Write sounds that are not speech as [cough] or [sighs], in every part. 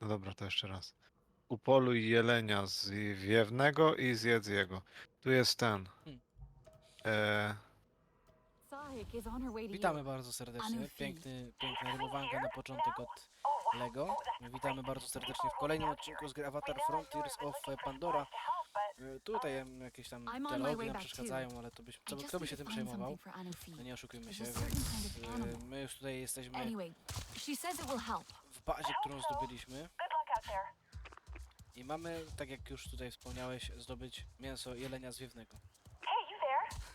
No dobra, to jeszcze raz. Upoluj jelenia z wiewnego i zjedz jego. Tu jest ten. Hmm. E, Witamy bardzo serdecznie. Piękny, piękna rymowanka na początek od Lego. Witamy bardzo serdecznie w kolejnym odcinku z gry Avatar Frontiers of Pandora. E, Tutaj jakieś tam dialogi nam przeszkadzają, ale to byś, I co, kto by się tym przejmował? No nie oszukujmy się, więc e, my już tutaj jesteśmy Bazie, którą zdobyliśmy. I mamy, tak jak już tutaj wspomniałeś, zdobyć mięso jelenia zwiewnego.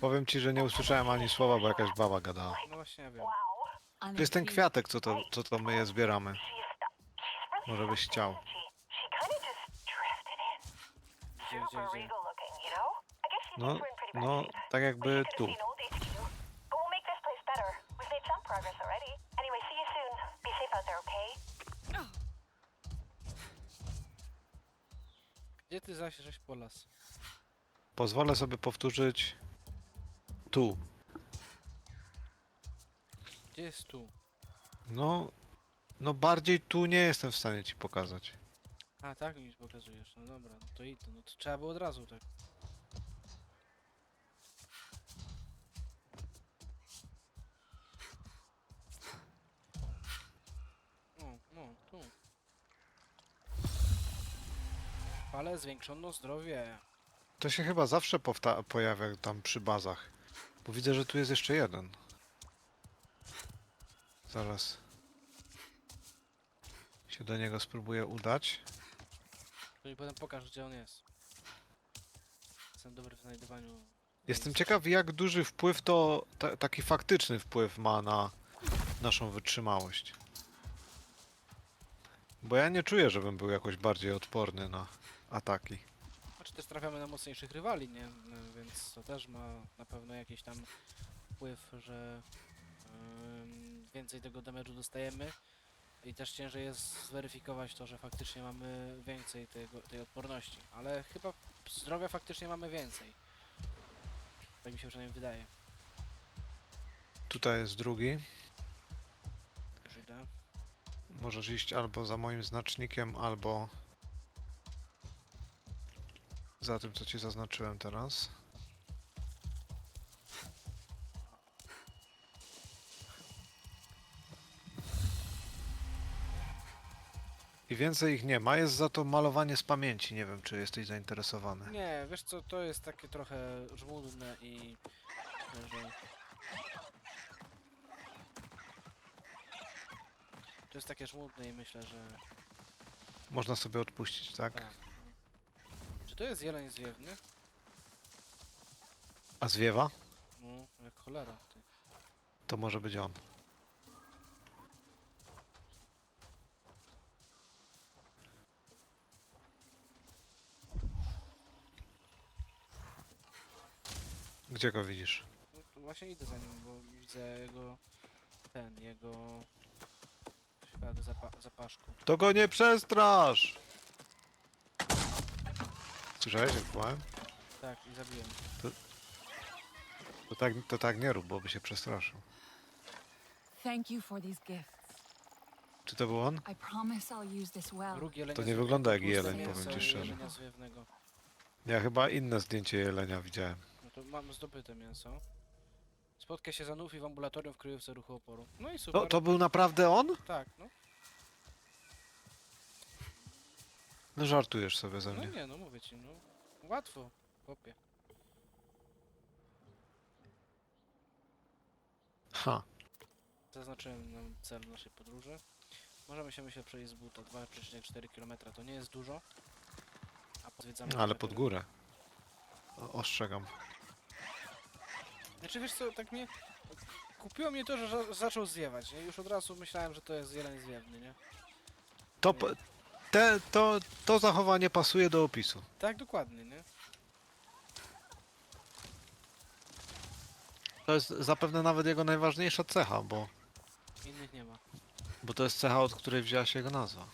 powiem ci, że nie usłyszałem ani słowa, bo jakaś baba gadała. No właśnie, ja wiem. To jest ten kwiatek, co to, co to my je zbieramy. Może byś chciał. Gdzie, gdzie, gdzie? No, no, tak jakby tu. Gdzie ty zaś żeś po las? Pozwolę sobie powtórzyć tu. Gdzie jest tu? No, no bardziej tu nie jestem w stanie ci pokazać. A, tak mi pokazujesz. No dobra, no to idę. No to trzeba było od razu tak. No, no, tu. Ale zwiększono zdrowie. To się chyba zawsze powta- pojawia tam przy bazach. Bo widzę, że tu jest jeszcze jeden. Zaraz. Się do niego spróbuję udać. To i potem pokaż, gdzie on jest. Jestem dobry w znajdowaniu. Jestem miejsc. ciekaw, jak duży wpływ to ta- taki faktyczny wpływ ma na naszą wytrzymałość. Bo ja nie czuję, żebym był jakoś bardziej odporny na ataki. Znaczy też trafiamy na mocniejszych rywali, nie? No, Więc to też ma na pewno jakiś tam wpływ, że ym, więcej tego damage'u dostajemy i też ciężej jest zweryfikować to, że faktycznie mamy więcej tego, tej odporności. Ale chyba zdrowia faktycznie mamy więcej. Tak mi się przynajmniej wydaje. Tutaj jest drugi. Już idę. Możesz iść albo za moim znacznikiem, albo za tym, co ci zaznaczyłem teraz. I więcej ich nie ma, jest za to malowanie z pamięci. Nie wiem, czy jesteś zainteresowany. Nie, wiesz co, to jest takie trochę żmudne i że... To jest takie żmudne i myślę, że Można sobie odpuścić, tak? tak. Czy to jest jeleń zwiewny? A zwiewa? No, jak cholera. Ty. To może być on. Gdzie go widzisz? No, to właśnie idę za nim, bo widzę jego... ten, jego... ślady zapa zapaszku. To go nie przestrasz! Słyszałeś jak wołałem? Tak, i zabiłem. To tak, to tak nie rób, bo by się przestraszył. Thank you for these gifts. Czy to był on? I promise I'll use this well. Róg jelenia To nie wygląda jak tłuste jeleń, mięso powiem ci i szczerze. jelenia. Ja chyba inne zdjęcie jelenia widziałem. No to mam zdobyte mięso. Spotka się za Nufi w ambulatorium w kryjówce ruchu oporu. No i super. To, to był naprawdę on? Tak, no. No żartujesz sobie ze No mnie. nie, no mówię ci, no. Łatwo, chłopie. Ha. Zaznaczyłem nam cel naszej podróży. Możemy się myślę przejść z buta. 2,4 km to nie jest dużo. A pozwiedzamy... Ale trochę pod górę. O, ostrzegam. Znaczy wiesz co, tak mnie... Kupiło mnie to, że za- zaczął zwiewać, nie? Już od razu myślałem, że to jest jeleń zwiewny, nie? To, p- te, to, to zachowanie pasuje do opisu. Tak, dokładnie, nie? To jest zapewne nawet jego najważniejsza cecha, bo, Innych nie ma. bo to jest cecha, od której wzięła się jego nazwa.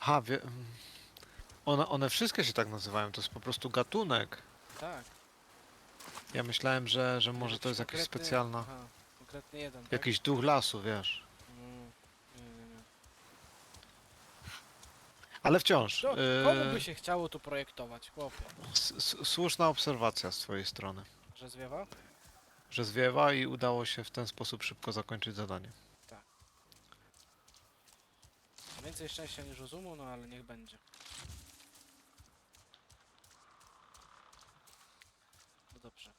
Ha, wie... one, one wszystkie się tak nazywają, to jest po prostu gatunek. Tak. Ja myślałem, że, że może to jest jakaś Konkretny- specjalna... Aha, konkretny jeden, tak? Jakiś duch lasu, wiesz. Mm, nie, nie, nie. Ale wciąż. To, komu yy, by się chciało tu projektować, chłopie? s- s- słuszna obserwacja z twojej strony. Że zwiewa? Że zwiewa i udało się w ten sposób szybko zakończyć zadanie. Więcej szczęścia niż rozumu, no ale niech będzie. No dobrze.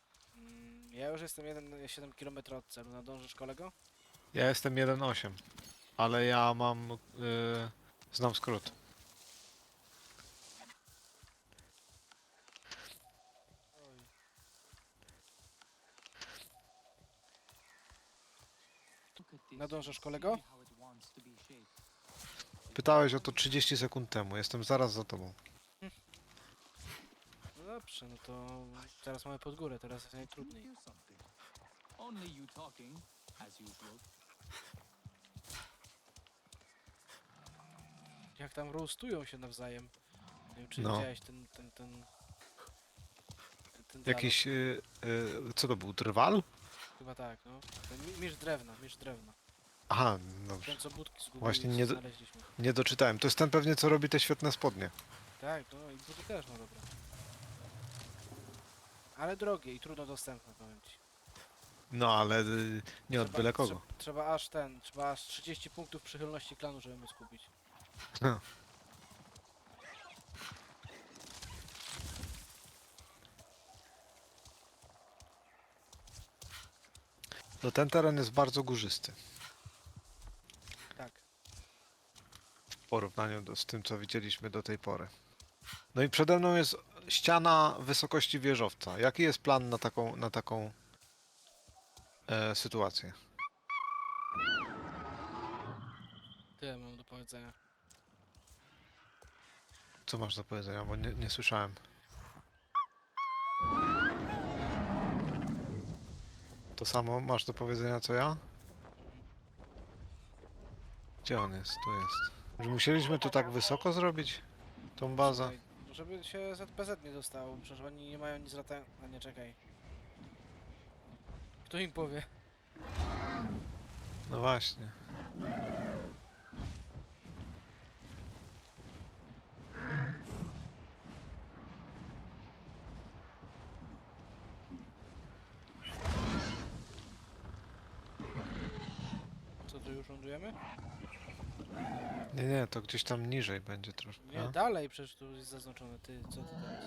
Ja już jestem 1,7 km od celu. Nadążysz kolego? Ja jestem 1.8, ale ja mam... Yy, znam skrót. Nadążasz kolego? Pytałeś o to 30 sekund temu, jestem zaraz za tobą. No dobrze, no to teraz mamy pod górę, teraz jest najtrudniej. Only you talking, as usual. Jak tam roastują się nawzajem. Nie wiem, czy No. widziałeś ten, ten, ten... ten dialog. Jakiś... Yy, yy, co to był, drwal? Chyba tak, no. Ten mi- drewna, mistrz drewna. Aha, dobrze. Ten co budki zgubił Właśnie nie do- znaleźliśmy. Nie doczytałem. To jest ten pewnie, co robi te świetne spodnie. Tak, no i buty też ma dobre. Ale drogie i trudno dostępne, powiem ci. No, ale yy, nie od Trzeba- byle kogo. trze- Trzeba aż ten, trzeba aż 30 punktów przychylności klanu, żeby móc kupić. No. [laughs] No ten teren jest bardzo górzysty Tak. w porównaniu do, z tym, co widzieliśmy do tej pory. No i przede mną jest ściana wysokości wieżowca. Jaki jest plan na taką, na taką e, sytuację? Tyle mam do powiedzenia. Co masz do powiedzenia, bo nie, nie słyszałem. To samo masz do powiedzenia co ja? Gdzie on jest? Tu jest. Że musieliśmy tu tak wysoko zrobić? Tą bazę? Żeby się ZPZ nie dostało, przecież oni nie mają nic lata... A nie, czekaj. Kto im powie? No właśnie. Co tu już lądujemy? Nie, nie, to gdzieś tam niżej będzie troszkę. Nie, dalej przecież tu jest zaznaczone. Ty, co ty teraz?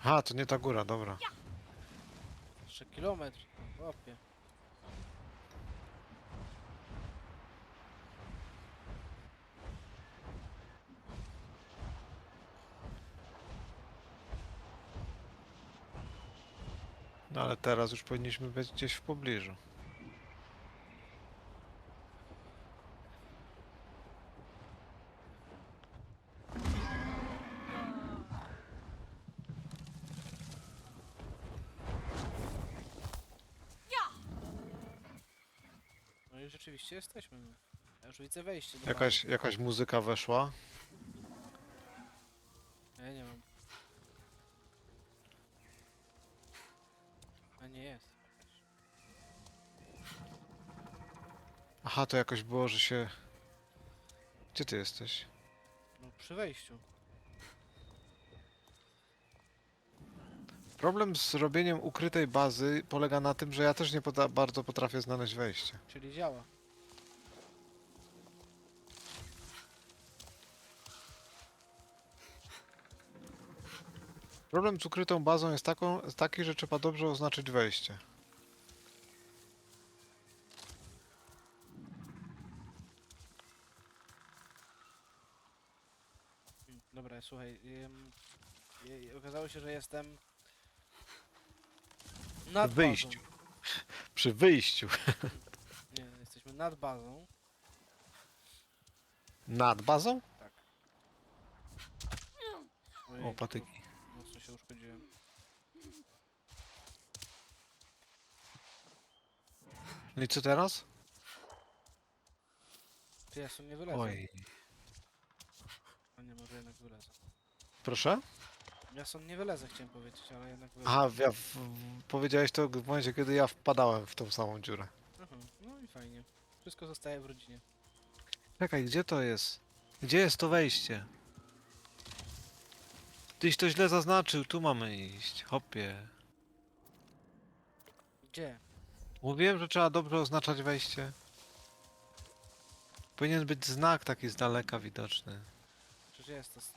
Aha, to nie ta góra, dobra. Jeszcze kilometr. Łapie. No ale teraz już powinniśmy być gdzieś w pobliżu. No rzeczywiście jesteśmy. Ja już widzę wejście do Jakaś, jakaś muzyka weszła. Ja nie mam. A nie jest. Aha, to jakoś było, że się... Gdzie ty jesteś? No przy wejściu. Problem z robieniem ukrytej bazy polega na tym, że ja też nie poda- bardzo potrafię znaleźć wejście. Czyli działa. Problem z ukrytą bazą jest taką, taki, że trzeba dobrze oznaczyć wejście. Dobra, słuchaj. ym, okazało się, że jestem nad wyjściu. bazą. Przy wyjściu [laughs] Nie, jesteśmy nad bazą. nad bazą? Ojej, O, patyki. Się uszkodziłem. No i co teraz? Ty ja sobie nie wylezę. Oj. A nie, może jednak wylezę. Proszę? Ja stąd nie wylezę, chciałem powiedzieć, ale jednak wylezę. Aha, ja w, w, powiedziałeś to w momencie, kiedy ja wpadałem w tą samą dziurę. Aha, no i fajnie. Wszystko zostaje w rodzinie. Czekaj, gdzie to jest? Gdzie jest to wejście? Tyś to źle zaznaczył, tu mamy iść. Hopie. Gdzie? Mówiłem, że trzeba dobrze oznaczać wejście. Powinien być znak taki z daleka widoczny. Przecież jest to, s-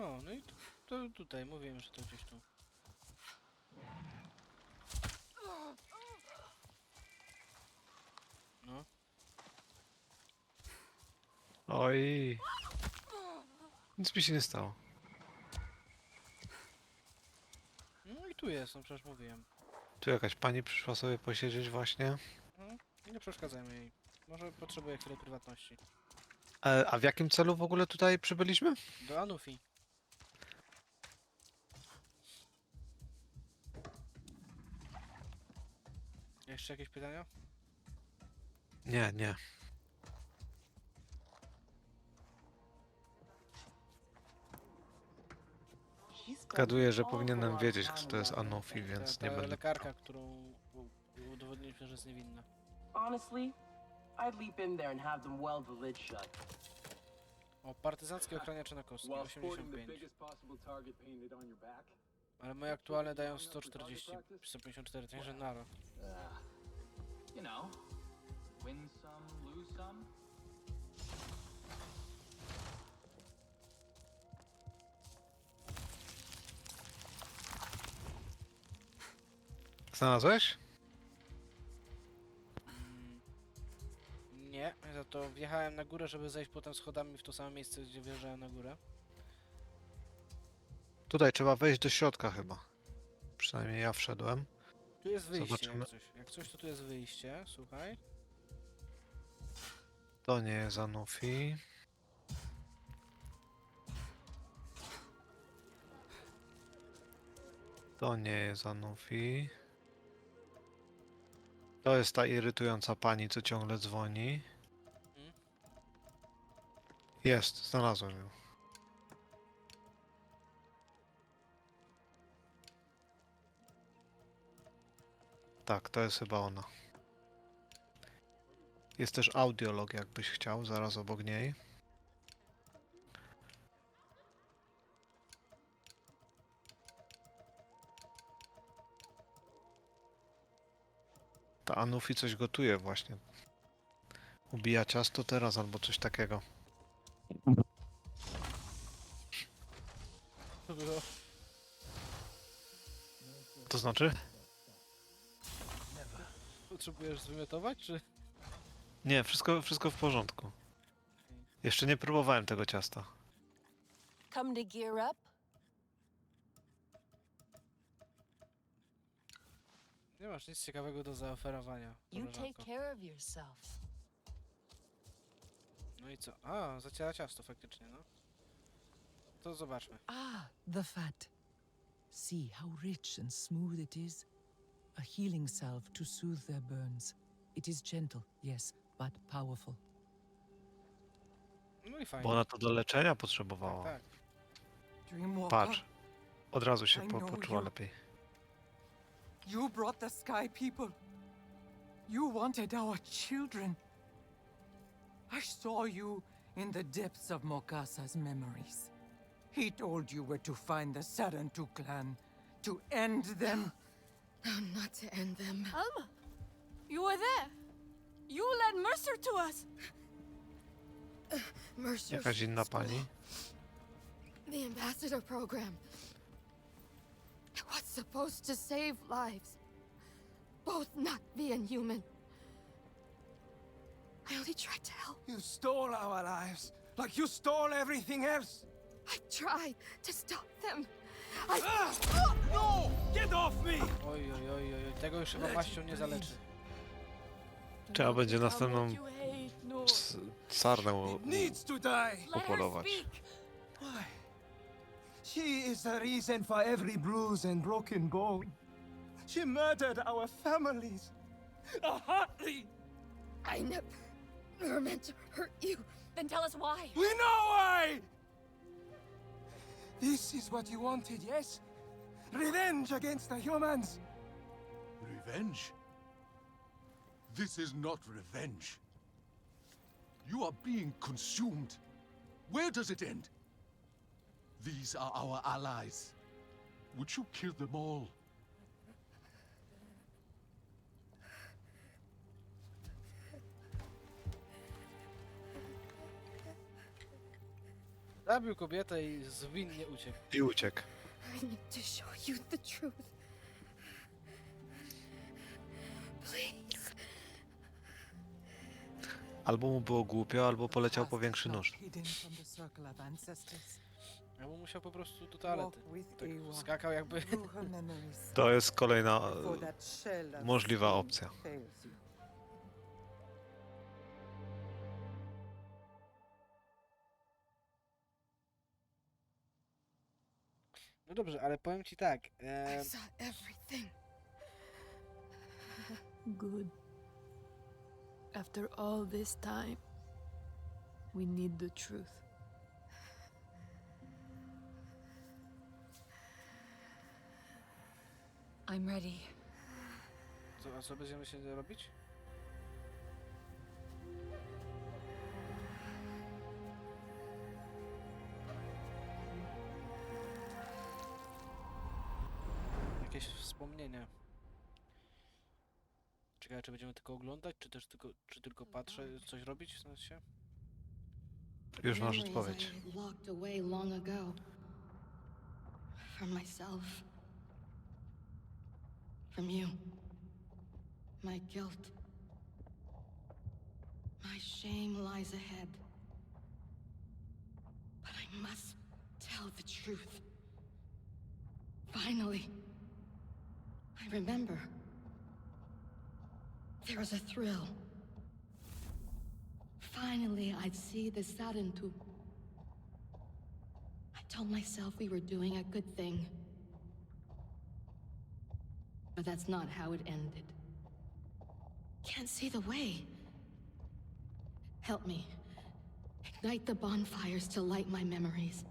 No, no i to tutaj, mówiłem, że to gdzieś tu. No, Oj. Nic mi się nie stało. no i tu jest, no przecież mówiłem. Tu jakaś pani przyszła sobie posiedzieć właśnie. No, nie przeszkadzajmy jej. Może potrzebuje chwilę prywatności. E, a w jakim celu w ogóle tutaj przybyliśmy? Do Anufi. Jeszcze jakieś pytania? Nie, nie. Zgaduję, że powinienem wiedzieć, kto to jest Anufi, więc ta, nie ta będę. lekarka, którą u- udowodniliśmy, że jest niewinna. Honestly, I'd leap in there and have them weld the lid shut. O, partyzanckie ochraniacze na kostki, While sporting the 85. biggest possible target painted on your back. Ale moje aktualne dają 140, 154, także naro. Uh, you know, win some, lose some. Znalazłeś? Nie, za to wjechałem na górę, żeby zejść potem schodami w to samo miejsce, gdzie wjeżdżałem na górę. Tutaj trzeba wejść do środka chyba. Przynajmniej ja wszedłem. Tu jest wyjście, Zobaczymy. jak coś. Jak coś, to tu jest wyjście, słuchaj. To nie jest Anufi. To nie jest Anufi. To jest ta irytująca pani, co ciągle dzwoni. Mhm. Jest, znalazłem ją. Tak, to jest chyba ona. Jest też audiolog, jakbyś chciał, zaraz obok niej. Ta Anufi coś gotuje właśnie. Ubija ciasto teraz albo coś takiego. To znaczy? Potrzebujesz zwymiotować, czy? Nie, wszystko, wszystko w porządku. Jeszcze nie próbowałem tego ciasta. Come to gear up? Nie masz nic ciekawego do zaoferowania. You take koleżanko. care of yourself. No i co? A, zaciera ciasto faktycznie, no. To zobaczmy. Ah, the fat. See how rich and smooth it is. A healing salve to soothe their burns. It is gentle, yes, but powerful. No i fajnie. Bo ona to do leczenia tak, potrzebowała. tak. Dreamwalker, Patrz. Od razu się po, poczuła you. lepiej. you brought the sky people. You wanted our children. I saw you in the depths of Mokasa's memories. He told you where to find the Sarantu clan, to end them. Not to end them. Alma, you were there. You led Mercer to us. Mercer's Jakaś inna school, pani. The ambassador program. What's supposed to save lives. Both not being human. I only tried to help. You stole our lives, like you stole everything else. I tried to stop them. I. Ah! No! Get off me! Oj, oj, oj, oj, oj. tego już chyba maścią nie zaleczy. Trzeba będzie następną what you hate, no. c- sarnę u- needs to die. Upolować. Why? She is the reason for every bruise and broken bone. She murdered our families. A Hartley! I never, never meant to hurt you. Then tell us why. We know why! This is what you wanted, yes? Revenge against the humans. Revenge? This is not revenge. You are being consumed. Where does it end? These are our allies. Would you kill them all? Zabił kobietę i zwinnie uciekł. I uciekł. I need to show you the truth. Please. Albo mu było głupio, albo poleciał po większy nóż. Ja bym musiał po prostu do toalety. Tak skakał jakby... To jest kolejna e, możliwa opcja. No dobrze, ale powiem ci tak. I E, saw everything. Good. After all this time, we need the truth. I'm ready. co, a co będziemy się robić? Wspomnienia. Czekaj, czy będziemy tylko oglądać, czy też tylko, czy tylko patrzę, coś robić w sensie? Już masz odpowiedź. I locked away long ago. From myself. From you. My guilt. My shame lies ahead. But I must tell the truth. Finally. I remember. There was a thrill. Finally, I'd see the Sarentu. I told myself we were doing a good thing. But that's not how it ended. Can't see the way. Help me. Ignite the bonfires to light my memories.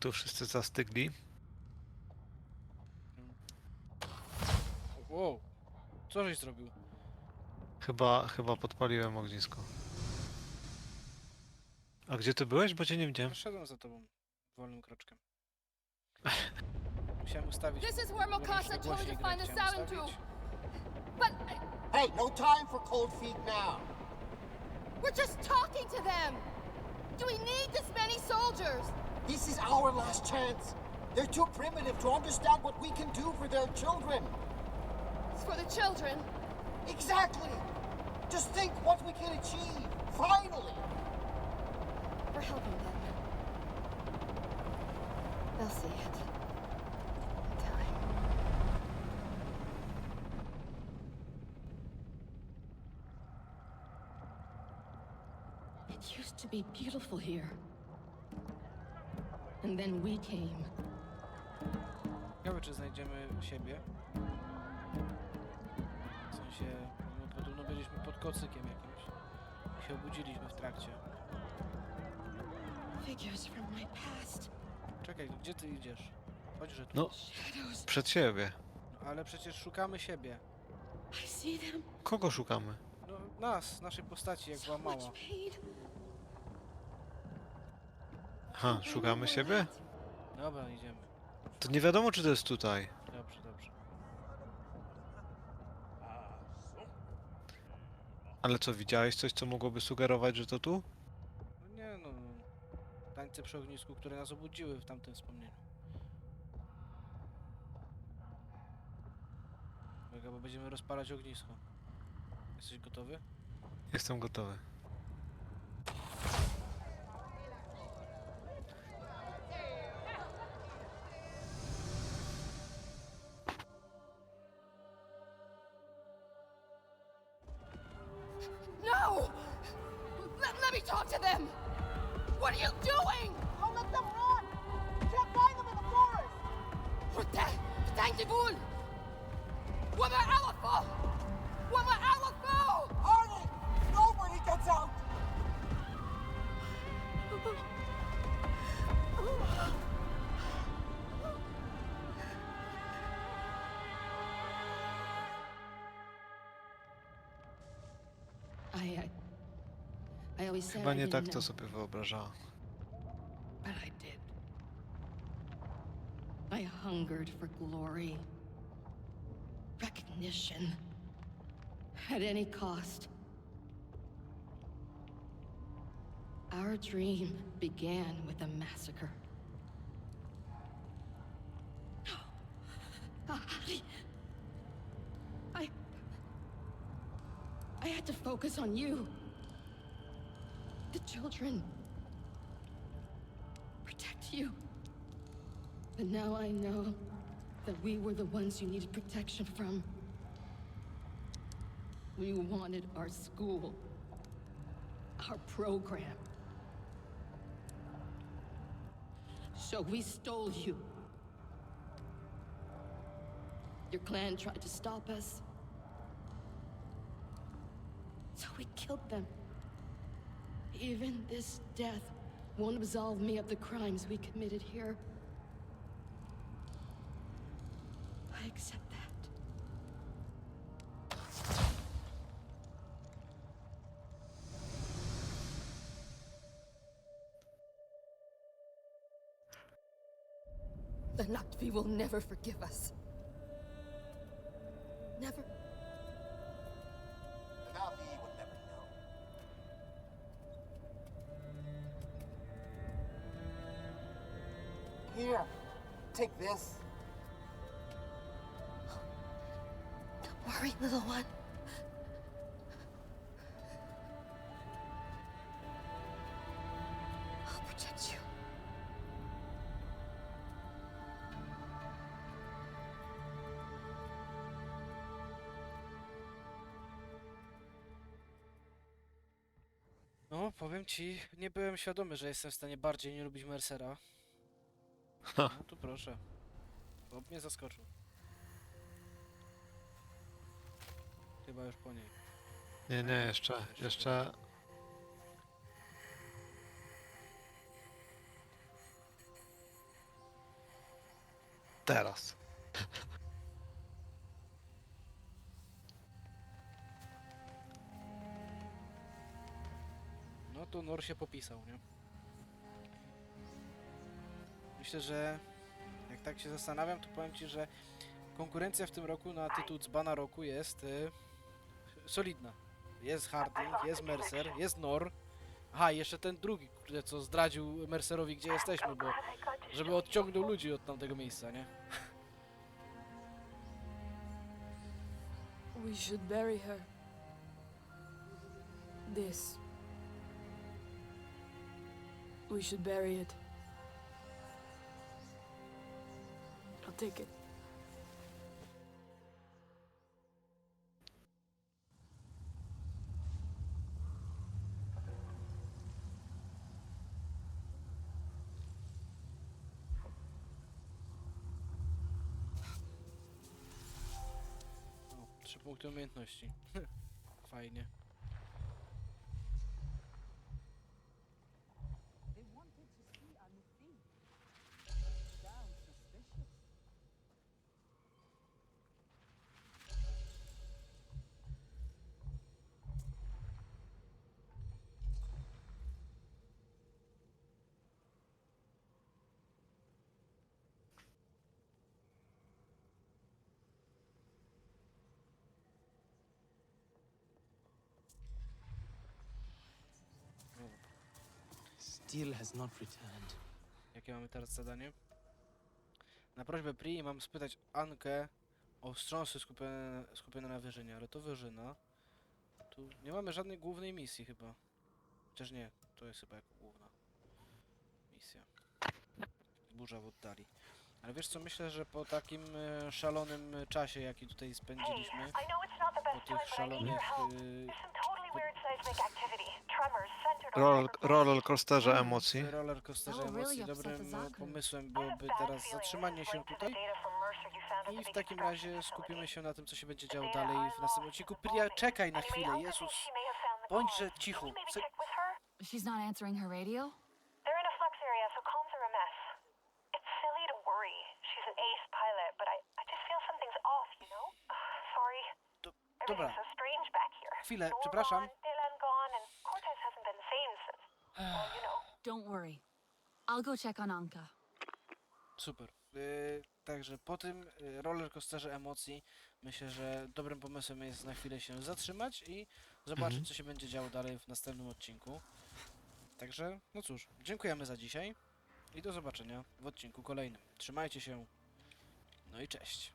Tu wszyscy zastygli. Wow! Co żeś zrobił? Chyba, chyba podpaliłem ognisko. A gdzie ty byłeś? Bo cię nie widziałem. Szedłem za tobą wolnym kroczkiem. Musiałem ustawić. This is where głośniej told me to find the Sarentu. ustawić. But Hey, no time for cold feet now. we're just talking to them! Do we need this many soldiers? This is our last chance. They're too primitive to understand what we can do for their children. It's for the children. Exactly. Just think what we can achieve. Finally. We're helping them. They'll see it. It used to be beautiful here. And then we came. Ciekawe, czy znajdziemy siebie. W sensie, no, podobno byliśmy pod kocykiem jakimś. I się obudziliśmy w trakcie. Figures from my past. Czekaj, gdzie ty idziesz? Chodźże tu. No, Shadows. przed siebie. No, ale przecież szukamy siebie. I see them. Kogo szukamy? No, nas, naszej postaci, jak była So much mała. pain. Ha, szukamy siebie? Dobra, idziemy. To nie wiadomo, czy to jest tutaj. Dobrze, dobrze. Ale co, widziałeś coś, co mogłoby sugerować, że to tu? No nie no, no. Tańce przy ognisku, które nas obudziły w tamtym wspomnieniu. Uwaga, bo będziemy rozpalać ognisko. Jesteś gotowy? Jestem gotowy. Chyba I nie tak to sobie wyobrażała. but I did. I hungered for glory, recognition, at any cost. Our dream began with a massacre. [gasps] I, I, had to focus on you, children, protect you. But now I know that we were the ones you needed protection from. We wanted our school, our program. So we stole you. Your clan tried to stop us. So we killed them. Even this death won't absolve me of the crimes we committed here. I accept that. The Nakvi will never forgive us. Never. Take this. Don't worry, little one. I'll protect you. No, powiem ci, nie byłem świadomy, że jestem w stanie bardziej nie lubić Mercera. No tu proszę. Bob mnie zaskoczył. Chyba już po niej. Nie, nie, jeszcze, jeszcze... Teraz. No to Nor się popisał, nie? Myślę, że jak tak się zastanawiam, to powiem ci, że konkurencja w tym roku na tytuł dzbana roku jest y, solidna. Jest Harding, jest Mercer, jest Nor. Aha, jeszcze ten drugi, kurde, co zdradził Mercerowi, gdzie jesteśmy, bo żeby odciągnął ludzi od tamtego miejsca, nie? We should bury her. This. We should bury it. I'll take it. O, trzy punkty umiejętności. [laughs] Fajnie. Still has not returned. Jakie mamy teraz zadanie? Na prośbę Pri mam spytać Ankę o wstrząsy skupione, skupione na wyżynie, ale to wyżyna. Tu nie mamy żadnej głównej misji chyba. Chociaż nie, to jest chyba jako główna misja. Burza w oddali. Ale wiesz co, myślę, że po takim e, szalonym czasie, jaki tutaj spędziliśmy, po tych szalonych... Some Roller, roller coasterze emocji. W roller coasterze really emocji dobrym e, pomysłem byłoby teraz zatrzymanie się tutaj i w takim razie skupimy się na tym, co się będzie działo dalej w następnym odcinku. Priya, czekaj na chwilę, Jezus! Bądźże cicho! Se- She's not answering her radio? They're in a flux area, so comms are a mess. It's silly to worry. She's an ace pilot, but I, I just feel something's off, you know? Sorry. Do- Dobra, Everything's so strange back here. chwilę, przepraszam. [sighs] Don't worry. I'll go check on Anka. Super. Yy, także po tym yy, roller coasterze emocji myślę, że dobrym pomysłem jest na chwilę się zatrzymać i zobaczyć, Mhm. co się będzie działo dalej w następnym odcinku. Także, no cóż, dziękujemy za dzisiaj i do zobaczenia w odcinku kolejnym. Trzymajcie się, no i cześć.